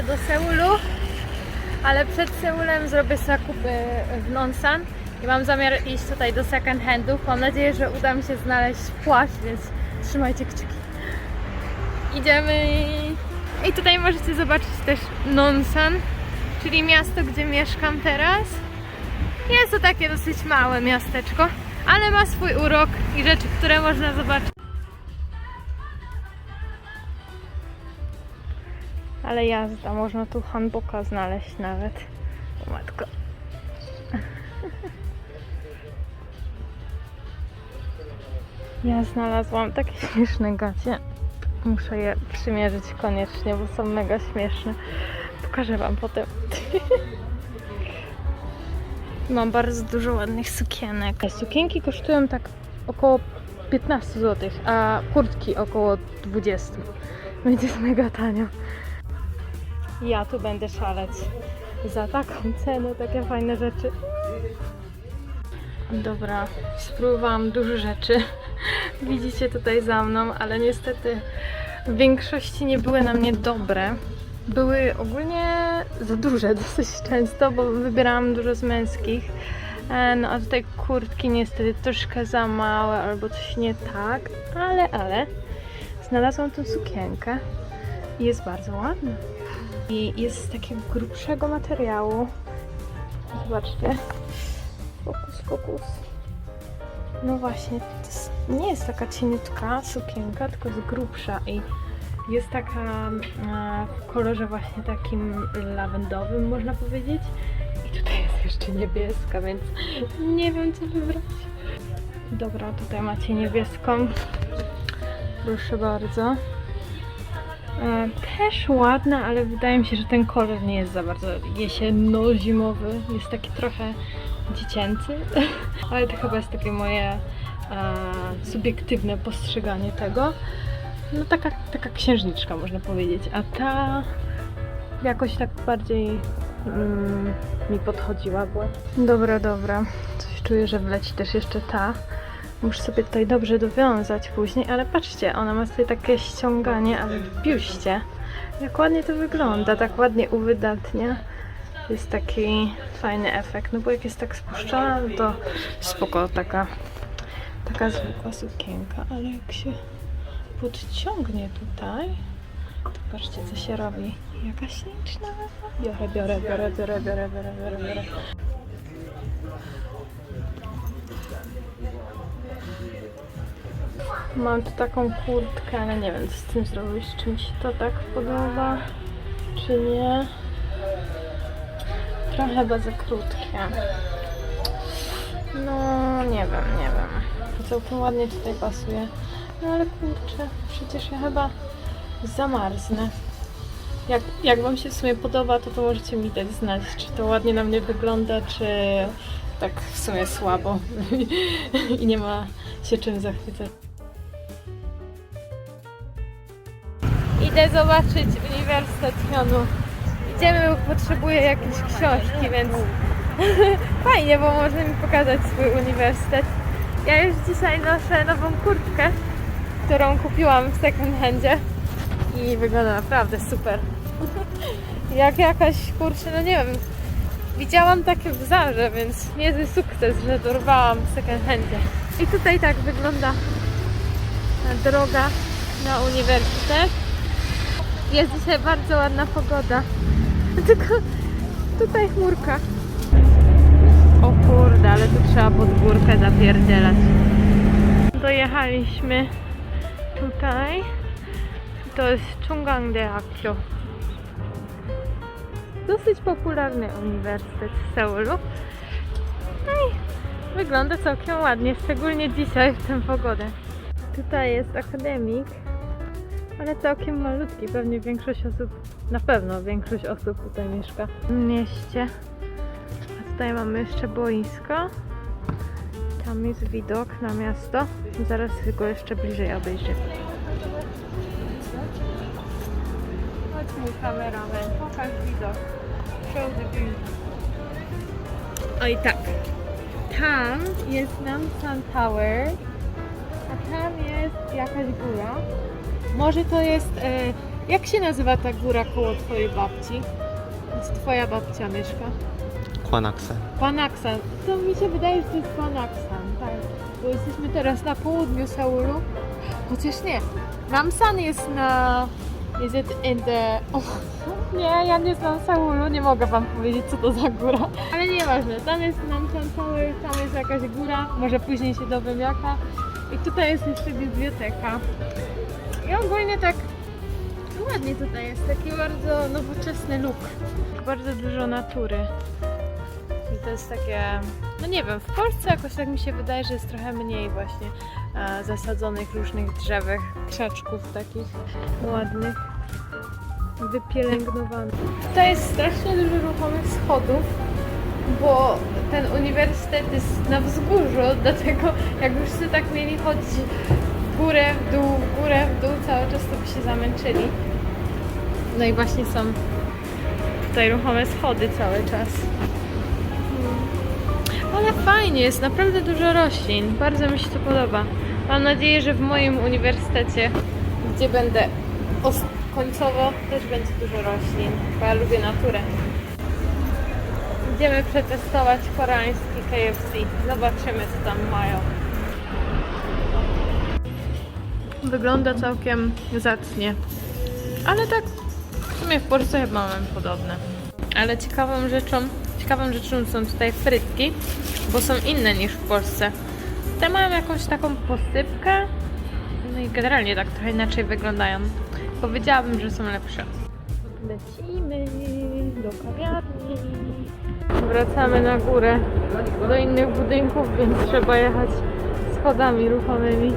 lecę do Seulu, ale przed Seulem zrobię zakupy w Nonsan i mam zamiar iść tutaj do second handów. Mam nadzieję, że uda mi się znaleźć płaszcz, więc trzymajcie kciuki. Idziemy i tutaj możecie zobaczyć też Nonsan, czyli miasto, gdzie mieszkam teraz. Jest to takie dosyć małe miasteczko, ale ma swój urok i rzeczy, które można zobaczyć. Ale jazda, można tu handboka znaleźć nawet. O matko. Ja znalazłam takie śmieszne gacie. Muszę je przymierzyć koniecznie, bo są mega śmieszne. Pokażę wam potem. Mam bardzo dużo ładnych sukienek. Sukienki kosztują tak około 15 zł, a kurtki około 20. Więc jest mega tanio. Ja tu będę szaleć. Za taką cenę takie fajne rzeczy. Dobra, spróbowałam dużo rzeczy. Widzicie tutaj za mną, ale niestety w większości nie były na mnie dobre. Były ogólnie za duże dosyć często, bo wybierałam dużo z męskich. E, No a tutaj kurtki niestety troszkę za małe albo coś nie tak, ale, ale znalazłam tą sukienkę i jest bardzo ładna. I jest z takiego grubszego materiału. Zobaczcie. Fokus, fokus. No właśnie, to nie jest taka cieniutka sukienka, tylko jest grubsza i jest taka w kolorze właśnie takim lawendowym, można powiedzieć. I tutaj jest jeszcze niebieska, więc nie wiem co wybrać. Dobra, tutaj macie niebieską. Proszę bardzo. E, Też ładna, ale wydaje mi się, że ten kolor nie jest za bardzo jesienno-zimowy. Jest taki trochę dziecięcy, ale to chyba jest takie moje e, subiektywne postrzeganie tego. No taka, taka księżniczka można powiedzieć, a ta jakoś tak bardziej mm, mi podchodziła, bo... Dobra, dobra. Coś czuję, że wleci też jeszcze ta. Muszę sobie tutaj dobrze dowiązać później, ale patrzcie, ona ma sobie takie ściąganie, ale w biuście. Jak ładnie to wygląda, tak ładnie uwydatnia. Jest taki fajny efekt, no bo jak jest tak spuszczona, no to spoko, taka, taka zwykła sukienka, ale jak się podciągnie tutaj, to patrzcie co się robi. Jaka śliczna. Biorę, biorę, biorę, biorę, biorę, biorę, biorę, biorę. Mam tu taką kurtkę, ale nie wiem co z tym zrobić, czy mi się to tak podoba, czy nie. Trochę chyba za krótkie. No, nie wiem, nie wiem. Całkiem ładnie tutaj pasuje. No ale kurczę, przecież ja chyba zamarznę. Jak, jak Wam się w sumie podoba, to to możecie mi dać znać, czy to ładnie na mnie wygląda, czy tak w sumie słabo i nie ma się czym zachwycać. Idę zobaczyć Uniwersytet Hyonu. Idziemy, bo potrzebuję jakieś książki, więc fajnie, bo może mi pokazać swój uniwersytet. Ja już dzisiaj noszę nową kurtkę, którą kupiłam w second handzie i wygląda naprawdę super. Jak jakaś, kurczę, no nie wiem, widziałam takie w Zarze, więc niezły sukces, że dorwałam w second handzie. I tutaj tak wygląda droga na uniwersytet. Jest dzisiaj bardzo ładna pogoda. Tylko tutaj chmurka. O kurde, ale tu trzeba pod górkę zapierdzielać. Dojechaliśmy tutaj. To jest Chungangdaehakkyo. Dosyć popularny uniwersytet w Seulu. No i wygląda całkiem ładnie, szczególnie dzisiaj w tę pogodę. Tutaj jest akademik, ale całkiem malutki. Pewnie większość osób, na pewno większość osób tutaj mieszka w mieście. A tutaj mamy jeszcze boisko. Tam jest widok na miasto. Zaraz go jeszcze bliżej obejrzymy. Mój kameraman, pokaż widok. Show the view. Oj tak. Tam jest Namsan Tower, a tam jest jakaś góra. Może to jest e, Jak się nazywa ta góra koło twojej babci? Gdzie twoja babcia mieszka? Kłanakse. Kwanaksan. To mi się wydaje, że to jest Kwanaksan, tak. Bo jesteśmy teraz na południu Seulu. Chociaż nie. Namsan jest na... Is it in the... Nie, ja nie znam Seulu, nie mogę wam powiedzieć co to za góra. Ale nieważne, tam jest Namsan Tower, tam jest jakaś góra, może później się dowiem jaka. I tutaj jest jeszcze biblioteka. I ogólnie tak ładnie tutaj jest, taki bardzo nowoczesny look. Bardzo dużo natury. I to jest takie, no nie wiem, w Polsce jakoś tak mi się wydaje, że jest trochę mniej właśnie e, zasadzonych różnych drzewek, krzaczków takich ładnych, wypielęgnowanych. Tutaj jest strasznie dużo ruchomych schodów, bo ten uniwersytet jest na wzgórzu, dlatego jak już tak mieli chodzić w górę, w dół, w górę, w dół, cały czas to by się zamęczyli. No i właśnie są tutaj ruchome schody cały czas. Ale fajnie, jest naprawdę dużo roślin. Bardzo mi się to podoba. Mam nadzieję, że w moim uniwersytecie, gdzie będę os- końcowo, też będzie dużo roślin, bo ja lubię naturę. Idziemy przetestować koreański KFC. Zobaczymy, co tam mają. Wygląda całkiem zacnie. Ale tak w sumie w Polsce chyba mamy podobne. Ale ciekawą rzeczą, ciekawą rzeczą są tutaj frytki, bo są inne niż w Polsce. Te mają jakąś taką posypkę, no i generalnie tak trochę inaczej wyglądają. Powiedziałabym, że są lepsze. Lecimy do kawiarni. Wracamy na górę do innych budynków, więc trzeba jechać schodami ruchomymi.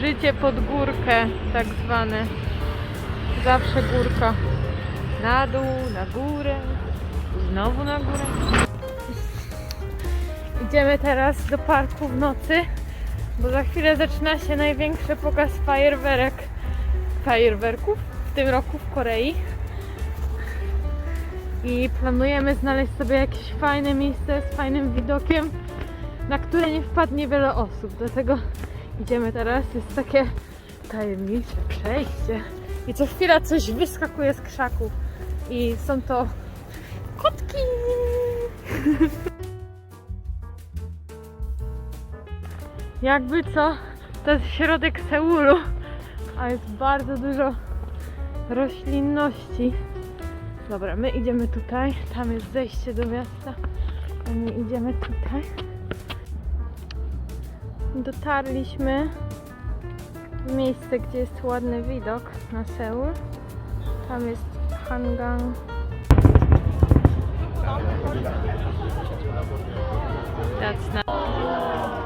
Życie pod górkę, tak zwane. Zawsze górka. Na dół, na górę, znowu na górę. Idziemy teraz do parku w nocy, bo za chwilę zaczyna się największy pokaz fajerwerek, fajerwerków w tym roku w Korei. I planujemy znaleźć sobie jakieś fajne miejsce z fajnym widokiem, na które nie wpadnie wiele osób. Dlatego idziemy teraz. Jest takie tajemnicze przejście. I co chwila coś wyskakuje z krzaków. I są to kotki. Jakby co, to jest środek Seulu, a jest bardzo dużo roślinności. Dobra, my idziemy tutaj. Tam jest zejście do miasta. A my idziemy tutaj. Dotarliśmy w miejsce, gdzie jest ładny widok na Seul. Tam jest Hangang. That's not...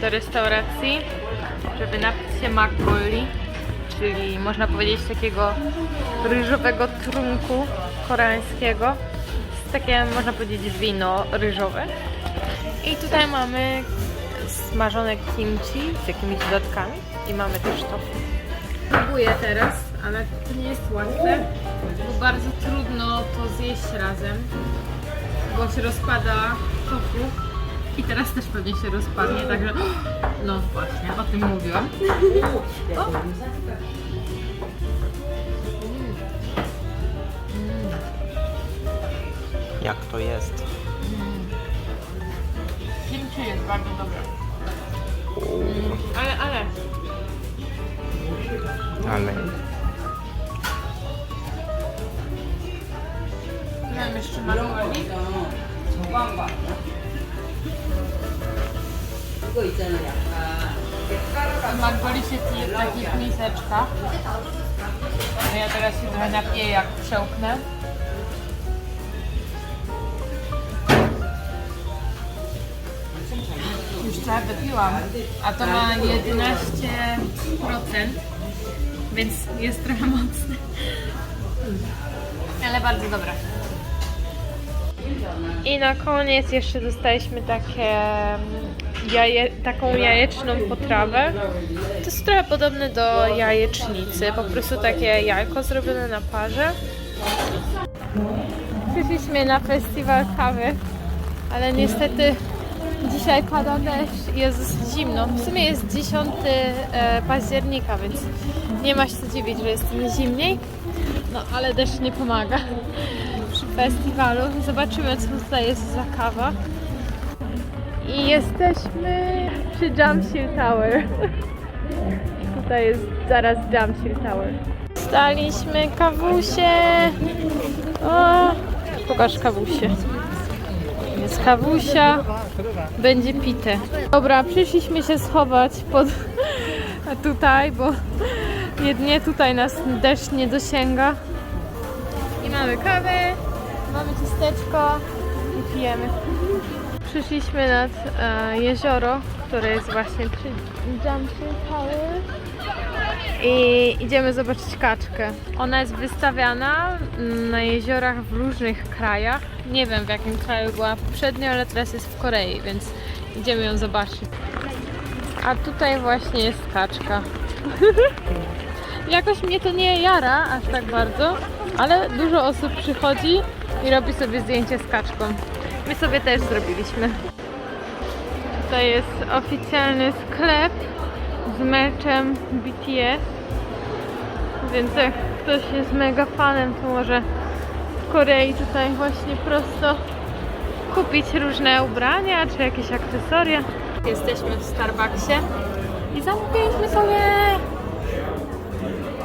do restauracji, żeby napić się makgolli, czyli można powiedzieć takiego ryżowego trunku koreańskiego. Jest takie, można powiedzieć, wino ryżowe. I tutaj mamy smażone kimchi z jakimiś dodatkami i mamy też to. Próbuję teraz, ale to nie jest łatwe, bo bardzo trudno to zjeść razem, bo się rozpada tofu. I teraz też pewnie się rozpadnie, także no właśnie, o tym mówiłam. O. Jak to jest? Kimchi jest bardzo dobre. Ale, ale. Ale Mam jeszcze makronik. 이거 있잖아 약간 깻가루가 Magdoli się pije w takich miseczkach. A ja teraz się trochę napiję, jak przełknę. Już trochę wypiłam, a to ma 11%, więc jest trochę mocne. Ale bardzo dobre. I na koniec jeszcze dostaliśmy takie mm, jaje, taką jajeczną potrawę. To jest trochę podobne do jajecznicy, po prostu takie jajko zrobione na parze. Przyszliśmy na festiwal kawy, ale niestety dzisiaj pada deszcz i jest zimno. W sumie jest 10 e, października, więc nie ma się co dziwić, że jest zimniej. No ale deszcz nie pomaga festiwalu. Zobaczymy, co tutaj jest za kawa. I jesteśmy przy Jamsil Tower. Tutaj jest zaraz Jamsil Tower. Staliśmy kawusie. O, pokaż kawusie. Jest kawusia. Będzie pite. Dobra, przyszliśmy się schować pod tutaj, bo jedynie tutaj nas deszcz nie dosięga. I mamy kawę, mamy ciasteczko i pijemy. Przyszliśmy nad e, jezioro, które jest właśnie przy Junction Tower. I idziemy zobaczyć kaczkę. Ona jest wystawiana na jeziorach w różnych krajach. Nie wiem w jakim kraju była poprzednio, ale teraz jest w Korei, więc idziemy ją zobaczyć. A tutaj właśnie jest kaczka. Jakoś mnie to nie jara aż tak bardzo, ale dużo osób przychodzi i robi sobie zdjęcie z kaczką. My sobie też zrobiliśmy. Tutaj jest oficjalny sklep z merchem BTS. Więc jak ktoś jest mega fanem, to może w Korei tutaj właśnie prosto kupić różne ubrania czy jakieś akcesoria. Jesteśmy w Starbucksie i zamówiliśmy sobie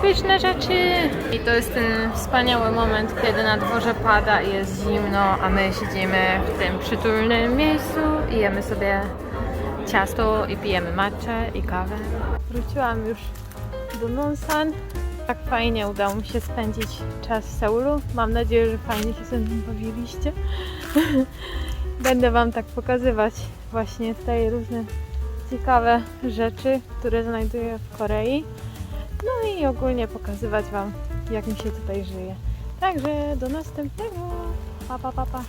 pyszne rzeczy. I to jest ten wspaniały moment, kiedy na dworze pada i jest zimno, a my siedzimy w tym przytulnym miejscu i jemy sobie ciasto i pijemy matcha i kawę. Wróciłam już do Nonsan. Tak fajnie udało mi się spędzić czas w Seulu. Mam nadzieję, że fajnie się ze mną bawiliście. Będę Wam tak pokazywać właśnie tutaj różne ciekawe rzeczy, które znajduję w Korei. No i ogólnie pokazywać Wam, jak mi się tutaj żyje. Także do następnego. Pa, pa, pa, pa.